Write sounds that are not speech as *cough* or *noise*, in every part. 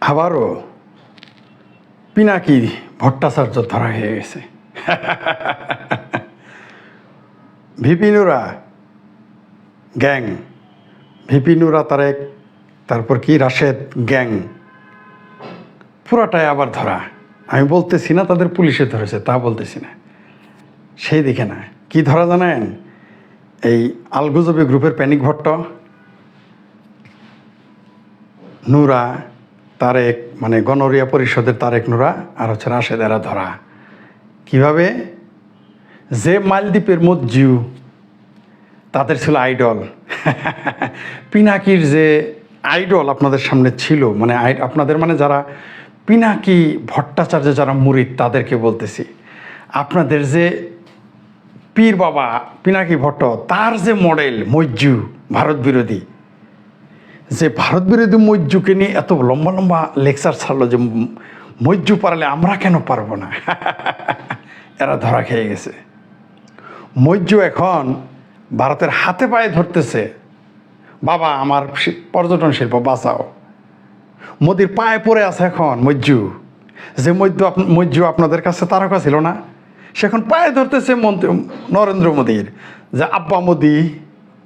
আবারও পিনাকি ভট্টাচার্য ধরা হয়ে গেছে। *laughs* ভিপিনুরা, গ্যাং। ভিপিনুরা তারেক তারপর কি? রাশেদ গ্যাং। পুরাটাই আবার ধরা। আমি বলতেছি না তাদের পুলিশে ধরেছে, তা বলতেছি না। সেই দিকে না। কি ধরা জানেন? এই আলগুজবি গ্রুপের প্যানিক ভট্ট, নুরা তারেক মানে গণরিয়া পরিষদের তারেক নোরা আর হচ্ছে রাশেদ এরা ধরা। কীভাবে? যে মালদ্বীপের মজ্জু তাদের ছিল আইডল। *laughs* পিনাকির যে আইডল আপনাদের সামনে ছিল মানে আপনাদের মানে যারা পিনাকি ভট্টাচার্য যারা মুরিদ, তাদেরকে বলতেছি। আপনাদের যে পীর বাবা, পিনাকি ভট্ট, তার যে মডেল মজ্জু ভারত বিরোধী যে ভারত বিরোধী মজ্জুকে নিয়ে এত লম্বা লম্বা লেকচার ছাড়লো যে ম- মজ্জু পারলে আমরা কেন পারব না? এরা ধরা খেয়ে গেছে। মজ্জু এখন ভারতের হাতে পায়ে ধরতেছে। বাবা, আমার পর্যটন শিল্প, বাঁচাও। মোদির পায়ে পড়ে আছে এখন মজ্জু। যে আপ- মজ্জু আপনাদের কাছে তারকা ছিল না, সে এখন পায়ে ধরতেছে মন্ত্রী নরেন্দ্র মোদীর। যে আব্বা মোদি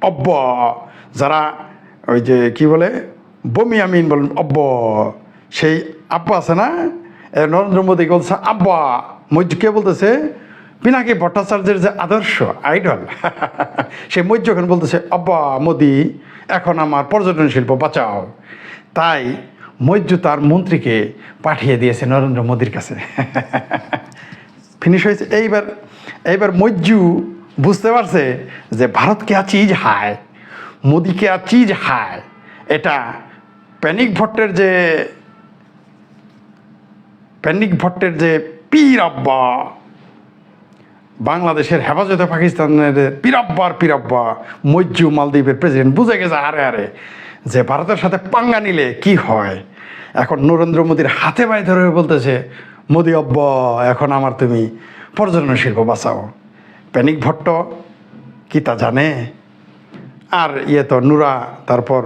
অব্বা যারা ওই যে কি বলে? বমি আমিন বলেন অব্ব সেই আব্বা আছে না? নরেন্দ্র মোদী বলছে, আব্বা মজ্জু কে বলতেছে? পিনাকি ভট্টাচার্যের যে আদর্শ, আইডল *laughs* সে মজ্জু এখন বলতেছে, আব্বা, মোদি, এখন আমার পর্যটন শিল্প বাঁচাও। তাই মজ্জু তার মন্ত্রীকে পাঠিয়ে দিয়েছে নরেন্দ্র মোদীর কাছে। *laughs* ফিনিশ হয়েছে। এইবার এইবার মজ্জু বুঝতে পারছে যে ভারত কে চিজ হায় মোদি কে চিজ হায়? এটা প্যানিক ভট্টের যে প্যানিক ভট্টের যে পীরব্বা বাংলাদেশের হেফাজতে পাকিস্তানের পিরাব্বার পিরাব্বা মজ্জু মালদ্বীপের প্রেসিডেন্ট, বুঝে গেছে আরে আরে, যে ভারতের সাথে পাঙ্গা নিলে কি হয়? এখন নরেন্দ্র মোদীর হাতে পায়ে ধরে বলতেছে, মোদি আব্বা, এখন আমার তুমি পর্যটন শিল্প বাঁচাও। প্যানিক ভট্ট কি তা জানে? আর ইয়ে তো, নুরা, তারপর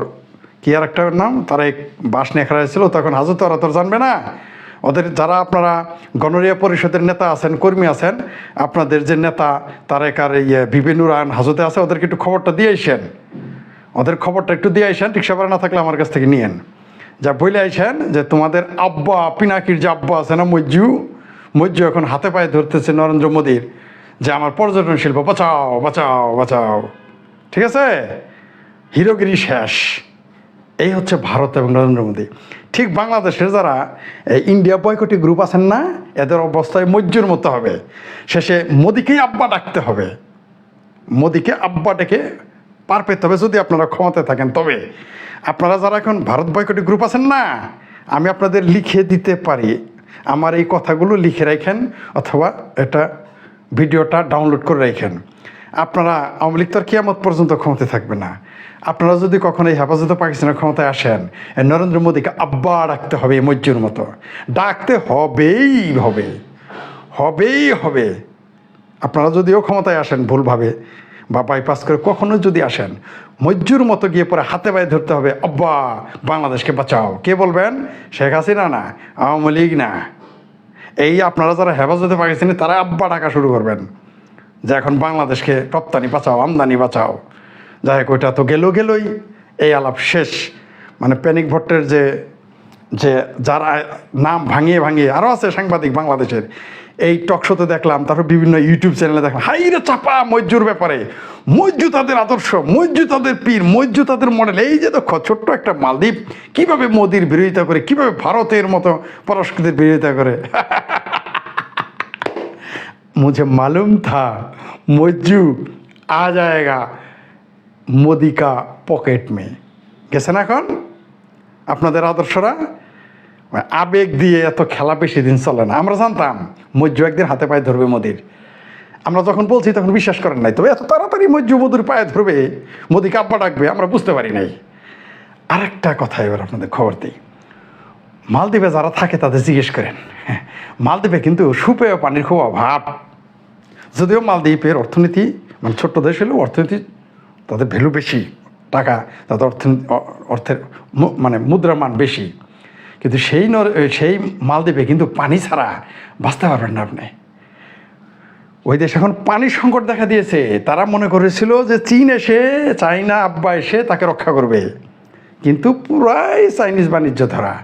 কি আর একটা নাম? তারা এক বাস নিয়ে খেলা ছিল তখন হাজত ওরা তো জানবে না? ওদের যারা আপনারা গণরিয়া পরিষদের নেতা আছেন, কর্মী আছেন, আপনাদের যে নেতা তারেকার ইয়ে বিপিনুরান হাজতে আছে, ওদেরকে একটু খবরটা দিয়ে আইসেন। ওদের খবরটা একটু দিয়ে আইসেন রিক্সা ভাড়া না থাকলে আমার কাছ থেকে নিয়েন। যা বলে আইসেন যে তোমাদের আব্বা, পিনাকির যে আব্বা আছে না, মজ্জু? মজ্জু এখন হাতে পায়ে ধরতেছে নরেন্দ্র মোদীর, যে আমার পর্যটন শিল্প বাঁচাও বাঁচাও বাঁচাও। ঠিক আছে? হিরোগিরি শেষ। এই হচ্ছে ভারত এবং নরেন্দ্র মোদী। ঠিক বাংলাদেশের যারা এই ইন্ডিয়া বয়কটি গ্রুপ আছেন না, এদের অবস্থায় মজ্জুর মতো হবে। শেষে মোদীকেই আব্বা ডাকতে হবে। মোদীকে আব্বা ডেকে পার পেতে হবে যদি আপনারা ক্ষমতায় থাকেন। তবে আপনারা যারা এখন ভারত বয়কটি গ্রুপ আছেন না, আমি আপনাদের লিখে দিতে পারি। আমার এই কথাগুলো লিখে রাখেন অথবা এটা ভিডিওটা ডাউনলোড করে রাখেন। আপনারা আওয়ামী লীগ তো আর কিয়ামত পর্যন্ত ক্ষমতায় থাকবে না। আপনারা যদি কখনো এই হেফাজতে পাকিস্তানের ক্ষমতায় আসেন নরেন্দ্র মোদীকে আব্বা ডাকতে হবে মজ্জুর মতো। ডাকতে হবেই হবে। হবেই হবে। আপনারা যদিও ক্ষমতায় আসেন ভুলভাবে বা বাইপাস করে কখনো যদি আসেন, মজ্জুর মতো গিয়ে পরে হাতে পায়ে ধরতে হবে, আব্বা, বাংলাদেশকে বাঁচাও। কে বলবেন? শেখ হাসিনা না, আওয়ামী লীগ না। এই আপনারা যারা হেফাজতে পাকিস্তানি, তারা আব্বা ডাকা শুরু করবেন। যে এখন বাংলাদেশকে রপ্তানি বাঁচাও, আমদানি বাঁচাও। যাই হোক, ওইটা তো গেল গেলই। এই আলাপ শেষ। মানে প্যানিক ভট্টের যে যে যারা নাম ভাঙিয়ে ভাঙিয়ে আরও আছে সাংবাদিক বাংলাদেশের। এই টকশোতে দেখলাম, তারপর বিভিন্ন ইউটিউব চ্যানেলে দেখলাম, হাই রে চাপা, মজ্জুর ব্যাপারে। মজ্জু তাদের আদর্শ, মজ্জু তাদের পীর, মজ্জু তাদের মডেল এই যে দেখো, ছোট্ট একটা মালদ্বীপ, কীভাবে মোদির বিরোধিতা করে, কীভাবে ভারতের মতো পরস্কৃতির বিরোধিতা করে। *laughs* मुझे मालूम था मज्जू आ जाएगा মোদি কা পকেট মে গেছে না এখন আপনাদের আদর্শরা মানে আবেগ দিয়ে এত খেলা বেশি দিন চলে না আমরা জানতাম মজ্জু একদিন হাতে পায়ে ধরবে মোদির আমরা যখন বলছি তখন বিশ্বাস করেন নাই তবে এত তাড়াতাড়ি মজ্জু মোদির পায়ে ধরবে মোদি কাব্বা ডাকবে আমরা বুঝতে পারি নাই আরেকটা কথা এবার আপনাদের খবর দিই মালদ্বীপে যারা থাকে তাদের জিজ্ঞেস করেন হ্যাঁ, মালদ্বীপে কিন্তু সুপেয় পানির খুব অভাব। যদিও মালদ্বীপের অর্থনীতি মানে ছোট্ট দেশ হলেও অর্থনীতি তাদের ভ্যালু বেশি টাকা তাদের অর্থনীতি অর্থের মানে মুদ্রার মান বেশি। কিন্তু সেই সেই মালদ্বীপে কিন্তু পানি ছাড়া বাঁচতে পারবেন না আপনি। ওই দেশ এখন পানির সংকট দেখা দিয়েছে। তারা মনে করেছিল যে চীন এসে চাইনা আব্বা এসে তাকে রক্ষা করবে। কিন্তু পুরাই চাইনিজ বাণিজ্য ধরা।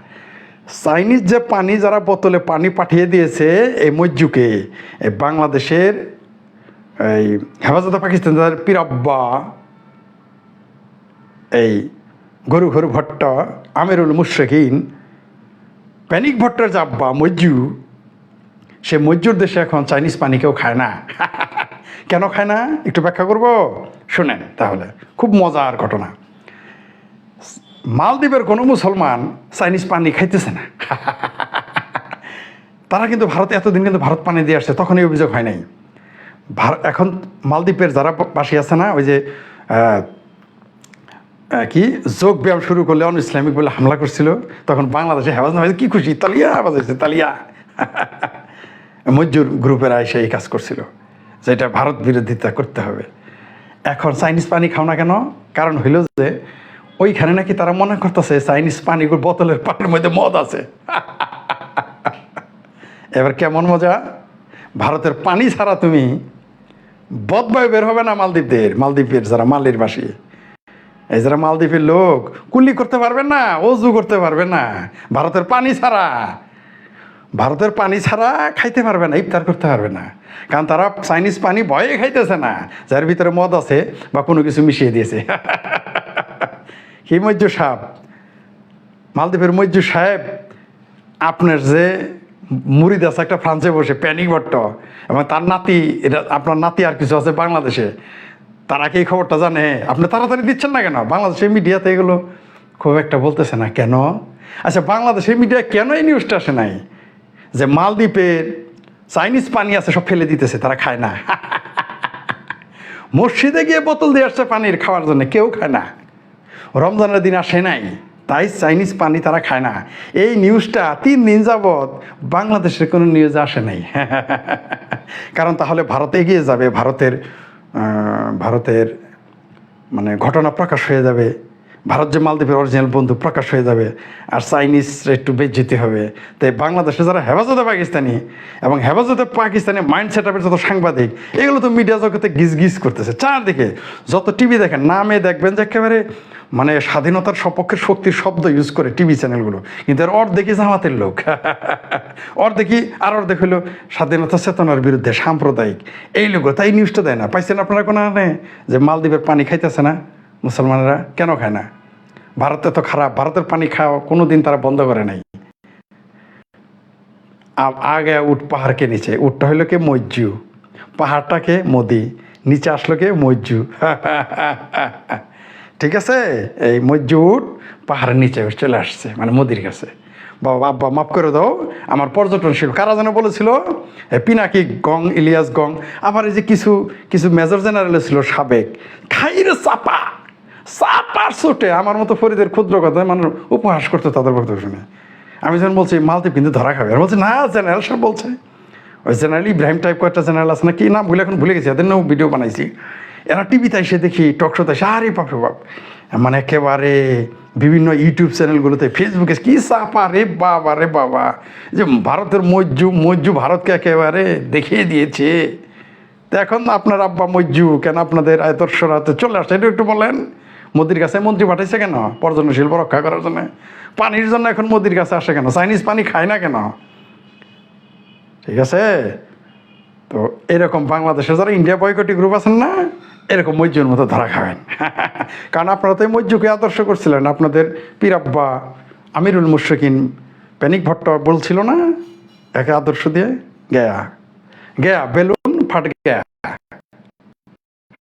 চাইনিজ যে পানি যারা বোতলে পানি পাঠিয়ে দিয়েছে এই মজ্জুকে, এই বাংলাদেশের এই হেফাজতে পাকিস্তান যাদের পিরাব্বা, এই গরু ঘরু ভট্ট, আমিরুল মুশরিকিন, প্যানিক ভট্টের যে আব্বা মজ্জু, সে মজ্জুর দেশে এখন চাইনিজ পানি কেউ খায় না। *laughs* কেন খায় না? একটু ব্যাখ্যা করব? শুনেন তাহলে। খুব মজার ঘটনা। মালদ্বীপের কোনো মুসলমান চাইনিজ পানি খাইতেছে না। *laughs* তারা কিন্তু ভারতে এতদিন কিন্তু ভারত পানি দিয়ে আসছে তখন এই অভিযোগ হয় নাই। এখন মালদ্বীপের যারা বাসী আছে না ওই যে কি যোগ ব্যায়াম শুরু করলে অন ইসলামিক বলে হামলা করছিল তখন বাংলাদেশে হেফাজ না কি খুশি? তালিয়া বাজাইছে তালিয়া। *laughs* মজুর গ্রুপেরা এসে এই কাজ করছিল যেটা ভারত বিরোধিতা করতে হবে। এখন চাইনিজ পানি খাও না কেন? কারণ হইল যে ওইখানে নাকি তারা মনে করতেছে চাইনিজ পানি বোতলের পানির মধ্যে মদ আছে। এবার কেমন মজা? ভারতের পানি ছাড়া তুমি বদবায়ু বের হবে না মালদ্বীপদের, মালদ্বীপের যারা মালির বাসী এই যারা মালদ্বীপের লোক কুল্লি করতে পারবে না, অজু করতে পারবে না। ভারতের পানি ছাড়া, ভারতের পানি ছাড়া খাইতে পারবে না, ইফতার করতে পারবে না। কারণ তারা চাইনিজ পানি ভয়ে খাইতেছে না, যার ভিতরে মদ আছে বা কোনো কিছু মিশিয়ে দিয়েছে। *laughs* কি মজ্জু সাহেব, মালদ্বীপের মজ্জু সাহেব, আপনার যে মুড়িদ আছে, একটা ফ্রান্সে বসে, প্যানিক ভট্ট, এবং তার নাতি, এটা আপনার নাতি আর কিছু আছে বাংলাদেশে, তারা কি খবরটা জানে? আপনি তাড়াতাড়ি দিচ্ছেন না কেন? বাংলাদেশের মিডিয়াতে এগুলো খুব একটা বলতেছে না। কেন? আচ্ছা বাংলাদেশের মিডিয়া কেন এই নিউজটা আসে নাই? যে মালদ্বীপের চাইনিজ পানি আছে, সব ফেলে দিতেছে, তারা খায় না। *laughs* মসজিদে গিয়ে বোতল দিয়ে আসছে পানির খাওয়ার জন্য, কেউ খায় না। রমজানের দিন আসে নাই, তাই চাইনিজ পানি তারা খায় না। এই নিউজটা তিন দিন যাবৎ বাংলাদেশের কোনো নিউজ আসে নাই। *laughs* কারণ তাহলে ভারত এগিয়ে যাবে, ভারতের ভারতের মানে ঘটনা প্রকাশ হয়ে যাবে। ভারত যে মালদ্বীপের অরিজিনাল বন্ধু প্রকাশ হয়ে যাবে আর চাইনিজ একটু বেজ্জিতে হবে। তাই বাংলাদেশে যারা হেফাজতে পাকিস্তানি এবং হেফাজতে পাকিস্তানি মাইন্ড সেট আপের যত সাংবাদিক, এগুলো তো মিডিয়া জগতে গিজ গিজ করতেছে। চারদিকে যত টিভি দেখেন, নামে দেখবেন যে একেবারে মানে স্বাধীনতার সপক্ষের শক্তির শব্দ ইউজ করে টিভি চ্যানেলগুলো কিন্তু এর অর্ধেকই জামাতের লোক। *laughs* অর্ধেকই আর অর্ধেক হলো স্বাধীনতা চেতনার বিরুদ্ধে সাম্প্রদায়িক। এই লোক তাই নিউজটা দেয় না। পাইছেন আপনারা কোনো যে মালদ্বীপের পানি খাইতেছে না? মুসলমানেরা কেন খায় না? ভারতে তো খারাপ, ভারতের পানি খাওয়া কোনো দিন তারা বন্ধ করে নাই। আগে উঠ পাহাড়কে নিচে উঠটা হইল কে মজ্জু পাহাড়টাকে মোদি, নিচে আসলো কে মজ্জু। *laughs* ঠিক আছে? এই মজ্জু উঠ পাহাড়ের নিচে চলে আসছে মানে মোদির কাছে। বাবা আব্বা মাফ করে দাও, আমার পর্যটন শিল্প, কারা যেন বলেছিল? পিনাকি গং, ইলিয়াস গং, আবার এই যে কিছু কিছু মেজর জেনারেল ছিল সাবেক, খাইরে চাপা আমার মতো ফরিদের ক্ষুদ্র কথা মানুষ উপহাস করতে তাদের বক্তব্য শুনে। আমি যখন বলছি, মালদ্বীপ কিন্তু ধরা খাবে। আর বলছে, না, জেনারেল সাহেব বলছে। ওই জেনারেল ইব্রাহিম টাইপ কয়েকটা জেনারেল আছে না কি নাম ভুলে এখন ভুলে গেছি। এদের নাম ভিডিও বানাইছি। এরা টিভিতে এসে দেখি টক শোতে এসে, আরে বাপরে বাপ! মানে একেবারে বিভিন্ন ইউটিউব চ্যানেলগুলোতে ফেসবুকে কি চাপা রে বাবা রে বাবা! যে ভারতের মজ্জু মজ্জু ভারতকে একেবারে দেখিয়ে দিয়েছে। তো এখন আপনার আব্বা মজ্জু, কেন আপনাদের আয়তর্ষরাতে চলে আসছে? এটা একটু বলেন। মোদির কাছে মন্ত্রী পাঠাইছে কেন? পর্যটন শিল্প রক্ষা করার জন্য। পানির জন্য এখন মোদির কাছে আসে কেন? চাইনিজ পানি খায় না কেন? ঠিক আছে? তো এরকম বাংলাদেশের যারা ইন্ডিয়া বয়কটি গ্রুপ আছেন না, এরকম মজ্জুর মতো ধরা খাবেন। *laughs* কারণ আপনারা তো এই মজ্জুকে আদর্শ করছিলেন। আপনাদের পীরাব্বা আমিরুল মুশরিকিন প্যানিক ভট্ট বলছিল না? একে আদর্শ দিয়ে গেয়া। গেয়া, বেলুন ফাট গেয়া